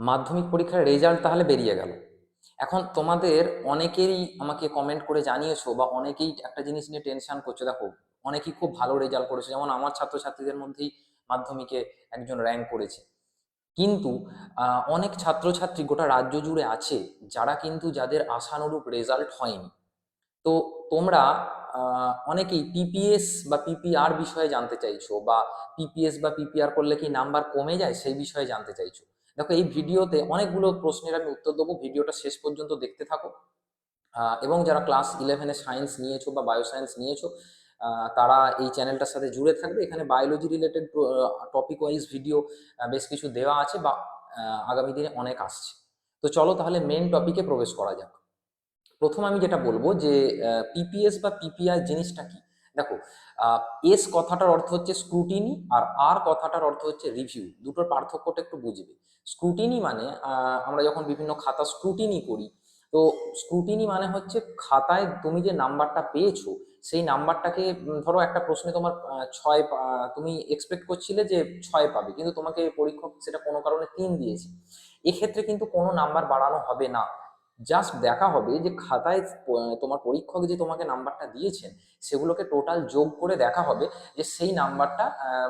মাধ্যমিক পরীক্ষার রেজাল্ট তাহলে বেরিয়ে গেল। এখন তোমাদের অনেকেরই আমাকে কমেন্ট করে জানিয়েছো বা অনেকেই একটা জিনিস নিয়ে টেনশন করছ। দেখো, অনেকেই খুব ভালো রেজাল্ট করেছে। যেমন আমার ছাত্রছাত্রীদের মধ্যেই মাধ্যমিকে একজন র্যাঙ্ক করেছে। কিন্তু অনেক ছাত্রছাত্রী গোটা রাজ্য জুড়ে আছে যারা কিন্তু যাদের আশানুরূপ রেজাল্ট হয়নি। তো তোমরা অনেকেই পিপিএস বা পিপিআর বিষয়ে জানতে চাইছো বা পিপিএস বা পিপিআর করলে কি নাম্বার কমে যায় সেই বিষয়ে জানতে চাইছো। দেখো, এই ভিডিওতে অনেকগুলো প্রশ্নের আমি উত্তর দেবো। ভিডিওটা শেষ পর্যন্ত দেখতে থাকো। এবং যারা ক্লাস ইলেভেনে সায়েন্স নিয়েছো বা বায়ো সায়েন্স নিয়েছো তারা এই চ্যানেলটার সাথে জুড়ে থাকবে। এখানে biology related topic wise video বেশ কিছু দেওয়া আছে বা আগামী দিনে অনেক আসছে। তো চলো তাহলে মেন টপিকে প্রবেশ করা যাক। প্রথম আমি যেটা বলব যে পিপিএস বা পিপিআই জিনিসটা কি? দেখো এস কথাটার অর্থ হচ্ছে স্ক্রুটিনি আর আর কথাটার অর্থ হচ্ছে রিভিউ দুটোর পার্থক্যটা একটু বুঝবে। স্ক্রুটিনি মানে আমরা যখন বিভিন্ন খাতা স্ক্রুটিনি করি, তো স্ক্রুটিনি মানে হচ্ছে খাতায় তুমি যে নাম্বারটা পেয়েছ, সেই নাম্বারটাকে ধরো একটা প্রশ্নে তোমার ছয় তুমি এক্সপেক্ট করছিলে যে ছয় পাবে, কিন্তু তোমাকে পরীক্ষক সেটা কোনো কারণে তিন দিয়েছে। এক্ষেত্রে কিন্তু কোনো নাম্বার বাড়ানো হবে না। জাস্ট দেখা হবে যে খাতায় তোমার পরীক্ষক যে তোমাকে নাম্বারটা দিয়েছেন, সেগুলোকে টোটাল যোগ করে দেখা হবে যে সেই নাম্বারটা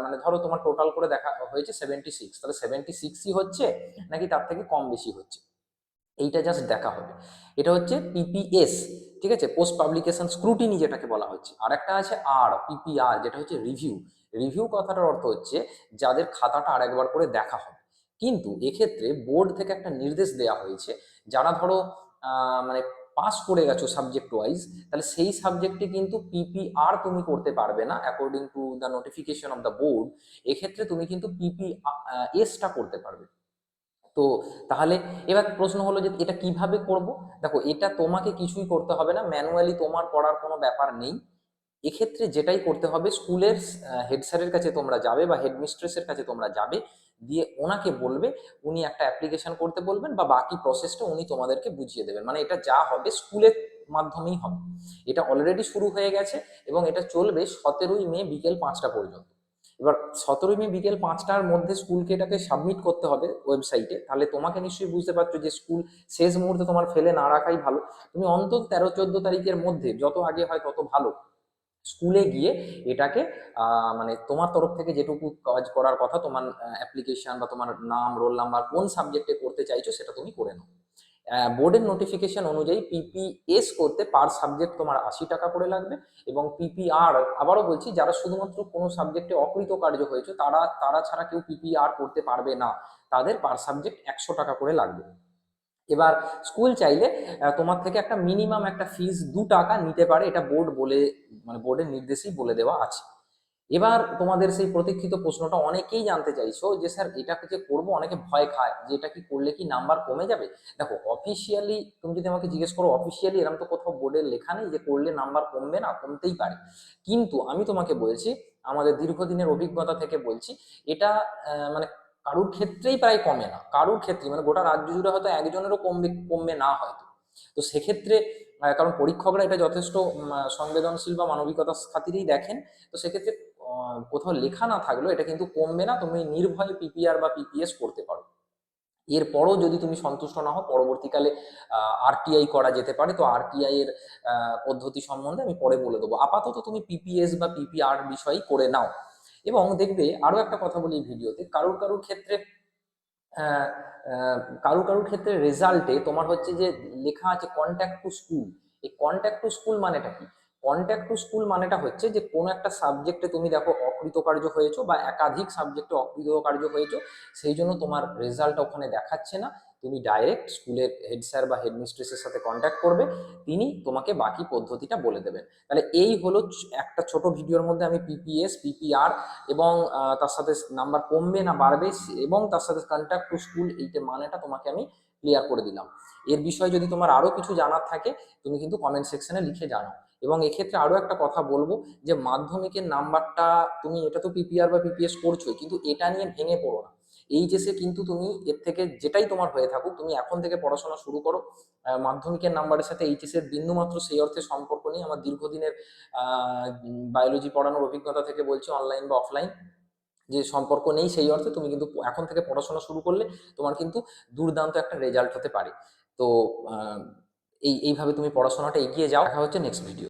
মানে ধরো তোমার টোটাল করে দেখা হয়েছে সেভেন্টি সিক্স তাহলে সেভেন্টি সিক্সই হচ্ছে নাকি তার থেকে কম বেশি হচ্ছে? এইটা জাস্ট দেখা হবে। এটা হচ্ছে পিপিএস ঠিক আছে? পোস্ট পাবলিকেশন স্ক্রুটিনি যেটাকে বলা হচ্ছে। আর একটা আছে আর পিপিআর যেটা হচ্ছে রিভিউ রিভিউ কথাটার অর্থ হচ্ছে যাদের খাতাটা আরেকবার করে দেখা হবে। কিন্তু এক্ষেত্রে বোর্ড থেকে একটা নির্দেশ দেওয়া হয়েছে, যারা ধরো মানে পাস করে গেছো সাবজেক্ট ওয়াইজ তাহলে সেই সাবজেক্টে কিন্তু পিপিআর তুমি করতে পারবে না according to the notification of the board এক্ষেত্রে তুমি কিন্তু পিপি এসটা করতে পারবে। তো তাহলে এবার প্রশ্ন হলো যে এটা কীভাবে করব? দেখো, এটা তোমাকে কিছুই করতে হবে না ম্যানুয়ালি তোমার করার কোনো ব্যাপার নেই। এক্ষেত্রে যেটাই করতে হবে স্কুলের হেড স্যারের কাছে তোমরা যাবে বা হেডমিস্ট্রেসের কাছে তোমরা যাবে দিয়ে ওনাকে বলবে, উনি একটা অ্যাপ্লিকেশন করতে বলবেন বা বাকি প্রসেসটা উনি তোমাদেরকে বুঝিয়ে দেবেন। মানে এটা যা হবে স্কুলের মাধ্যমেই হবে। এটা অলরেডি শুরু হয়ে গেছে এবং এটা চলবে সতেরোই মে বিকেল পাঁচটা পর্যন্ত। এবার সতেরোই মে বিকেল পাঁচটার মধ্যে স্কুলকে এটাকে সাবমিট করতে হবে ওয়েবসাইটে তাহলে তোমাকে নিশ্চয়ই বুঝতে পারছ যে স্কুল শেষ মুহূর্তে তোমার ফেলে না রাখাই ভালো। তুমি অন্তত তেরো, চোদ্দ তারিখের মধ্যে যত আগে হয় তত ভালো। স্কুলে গিয়ে এটাকে মানে তোমার তরফ থেকে যেটুকু কাজ করার কথা, তোমার অ্যাপ্লিকেশন বা তোমার নাম রোল নাম্বার কোন সাবজেক্টে করতে চাইছো সেটা তুমি করে নাও। বোর্ডের নোটিফিকেশন অনুযায়ী পিপিএস করতে পার সাবজেক্ট তোমার আশি টাকা করে লাগবে এবং পিপিআর আবারও বলছি, যারা শুধুমাত্র কোনো সাবজেক্টে অকৃত কার্য হয়েছে, তারা তারা ছাড়া কেউ পিপিআর করতে পারবে না। তাদের পার সাবজেক্ট একশো টাকা করে লাগবে। এবার স্কুল চাইলে তোমার থেকে একটা মিনিমাম একটা ফিস দু টাকা নিতে পারে, এটা বোর্ড বলে মানে বোর্ডের নির্দেশেই বলে দেওয়া আছে। এবার তোমাদের সেই প্রতীক্ষিত প্রশ্নটা অনেকেই জানতে চাইছো যে, স্যার, এটাকে যে করব, অনেকে ভয় খায় যে, এটা কি করলে কি নাম্বার কমে যাবে? দেখো অফিসিয়ালি তুমি যদি আমাকে জিজ্ঞেস করো অফিসিয়ালি এরকম তো কোথাও বোর্ডের লেখা নেই যে, করলে নাম্বার কমবে না? কমতেই পারে। কিন্তু আমি তোমাকে বলছি, আমাদের দীর্ঘদিনের অভিজ্ঞতা থেকে বলছি, এটা মানে কারুর ক্ষেত্রেই প্রায় কমে না। কারুর ক্ষেত্রে মানে গোটা রাজ্য জুড়ে হয়তো একজনেরও কমবে কমবে না হয়তো। তো সেক্ষেত্রে কারণ পরীক্ষকরা এটা যথেষ্ট সংবেদনশীল বা মানবিকতার খাতিরেই দেখেন। তো সেক্ষেত্রে কোথাও লেখা না থাকলেও এটা কিন্তু কমবে না। তুমি নির্ভয়ে পিপিআর বা পিপিএস করতে পারো। এরপরও যদি তুমি সন্তুষ্ট না হও, পরবর্তীকালে আরটিআই করা যেতে পারে। তো আরটিআই এর পদ্ধতি সম্বন্ধে আমি পরে বলে দেবো। আপাতত তুমি পিপিএস বা পিপিআর বিষয়ই করে নাও। এবং দেখবে আরও একটা কথা বলি ভিডিওতে, কারুর কারুর ক্ষেত্রে কারুর কারুর ক্ষেত্রে রেজাল্টে তোমার হচ্ছে যে লেখা আছে কন্ট্যাক্ট টু স্কুল এই কন্ট্যাক্ট টু স্কুল মানেটা কি? কন্ট্যাক্ট টু স্কুল মানেটা হচ্ছে যে কোনো একটা সাবজেক্টে তুমি দেখো অকৃতকার্য হয়েছো বা একাধিক সাবজেক্টে অকৃতকার্য হয়েছো, সেই জন্য তোমার রেজাল্ট ওখানে দেখাচ্ছে না। তুমি ডাইরেক্ট স্কুলের হেড স্যার বা হেডমিস্ট্রেসের সাথে কন্ট্যাক্ট করবে, তিনি তোমাকে বাকি পদ্ধতিটা বলে দেবেন। তাহলে এই হলো একটা ছোট ভিডিওর মধ্যে আমি পিপিএস পিপিআর এবং তার সাথে নাম্বার কমবে না বাড়বে এবং তার সাথে কন্ট্যাক্ট টু স্কুল এইটা মানেটা তোমাকে আমি ক্লিয়ার করে দিলাম। এর বিষয়ে যদি তোমার আরও কিছু জানার থাকে, তুমি কিন্তু কমেন্ট সেকশনে লিখে জানাও। এবং এক্ষেত্রে আরও একটা কথা বলব যে মাধ্যমিকের নাম্বারটা তুমি এটা তো পিপিআর বা পিপিএস করছোই, কিন্তু এটা নিয়ে ভেঙে পড়ো না। এইচএসে কিন্তু তুমি এর থেকে যেটাই তোমার হয়ে থাকুক, তুমি এখন থেকে পড়াশোনা শুরু করো। মাধ্যমিকের নাম্বারের সাথে এইচএস এর বিন্দুমাত্র সেই অর্থে সম্পর্ক নেই। আমার দীর্ঘদিনের বায়োলজি পড়ানোর অভিজ্ঞতা থেকে বলছি অনলাইন বা অফলাইন যে সম্পর্ক নেই সেই অর্থে তুমি কিন্তু এখন থেকে পড়াশোনা শুরু করলে তোমার কিন্তু দুর্দান্ত একটা রেজাল্ট হতে পারে। তো এই, এইভাবে তুমি পড়াশোনাটা এগিয়ে যাও। দেখা হচ্ছে নেক্সট ভিডিও